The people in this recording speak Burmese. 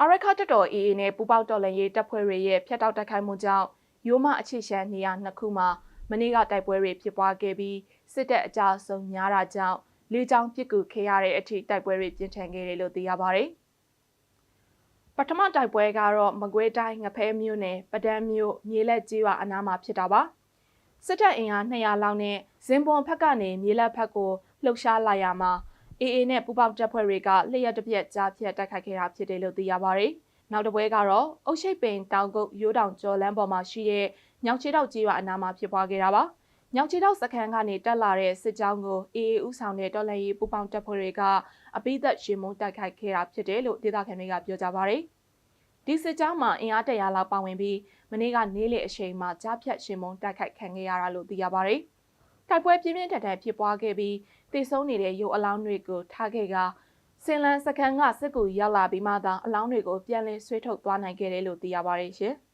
အာရခတက်တော် AA နဲ့ပူပေါက်တော်လန်ရေးတပ်ဖွဲ့တွေရဲ့ဖျက်တောက်တိုက်ခိုက်မှုကြောင့်ရိုးမအခြေရှမ်းနေရာနှစ်ခုမှာမနေ့ကတိုက်ပွဲတွေဖြစ်ပွားခဲ့ပြီးစစ်တပ်အကြအဆုံးများတာကြောင့်လေးချောင်းပစ်ကူခဲ့ရတဲ့အထိတိုက်ပွဲတွေပြင်းထန်ခဲ့တယ်လို့သိရပါတယ်။ပထမတိုက်ပွဲကတော့မကွေးတိုင်းငဖဲမြို့နယ်ပဒန်းမြို့မြေလက်ကြီးရွာအနားမှာဖြစ်တာပါ။စစ်တပ်အင်အား200လောက်နဲ့ဇင်ပွန်ဖက်ကနေမြေလက်ဖက်ကိုလှုပ်ရှားလာရမှာ AA နဲ့ပူပေါက်တပ်ဖွဲ့တွေကလျှက်တစ်ပြက်ကြားဖြတ်တိုက်ခိုက်ခဲ့တာဖြစ်တယ်လို့သိရပါတယ်။နောက်တစ်ပွဲကတော့အုတ်ရှိတ်ပင်တောင်ကုတ်ရိုးတောင်ကျော်လန်းပေါ်မှာရှိတဲ့ညောင်ချေတောက်ကြီးရွာအနားမှာဖြစ်ပွားခဲ့တာပါ။ညောင်ချေတောက်စခန်းကနေတက်လာတဲ့စစ်ကြောင်းကို AA ဥဆောင်တဲ့တော်လှန်ရေးပူပေါင်းတပ်ဖွဲ့တွေကအပိသက်ရှင်မုန်းတိုက်ခိုက်ခဲ့တာဖြစ်တယ်လို့ဒေသခံတွေကပြောကြပါတယ်။ဒီစစ်ကြောင်းမှာအင်အားတရာလောက်ပါဝင်ပြီးမနေ့ကနေ့လယ်အချိန်မှာကြားဖြတ်ရှင်မုန်းတိုက်ခိုက်ခံခဲ့ရတာလို့သိရပါတယ်။ တိုက်ပွဲပြင်းပြင်းထန်ထန်ဖြစ်ပွားခဲ့ပြီးတည်ဆုံးနေတဲ့ရုပ်အလောင်းတွေကိုထားခဲ့ကစင်လန်စကန်ကစစ်ကူရောက်လာပြီးမှသာအလောင်းတွေကိုပြန်လည်ဆွေးထုတ်သွားနိုင်ခဲ့တယ်လို့သိရပါတယ်ရှင်။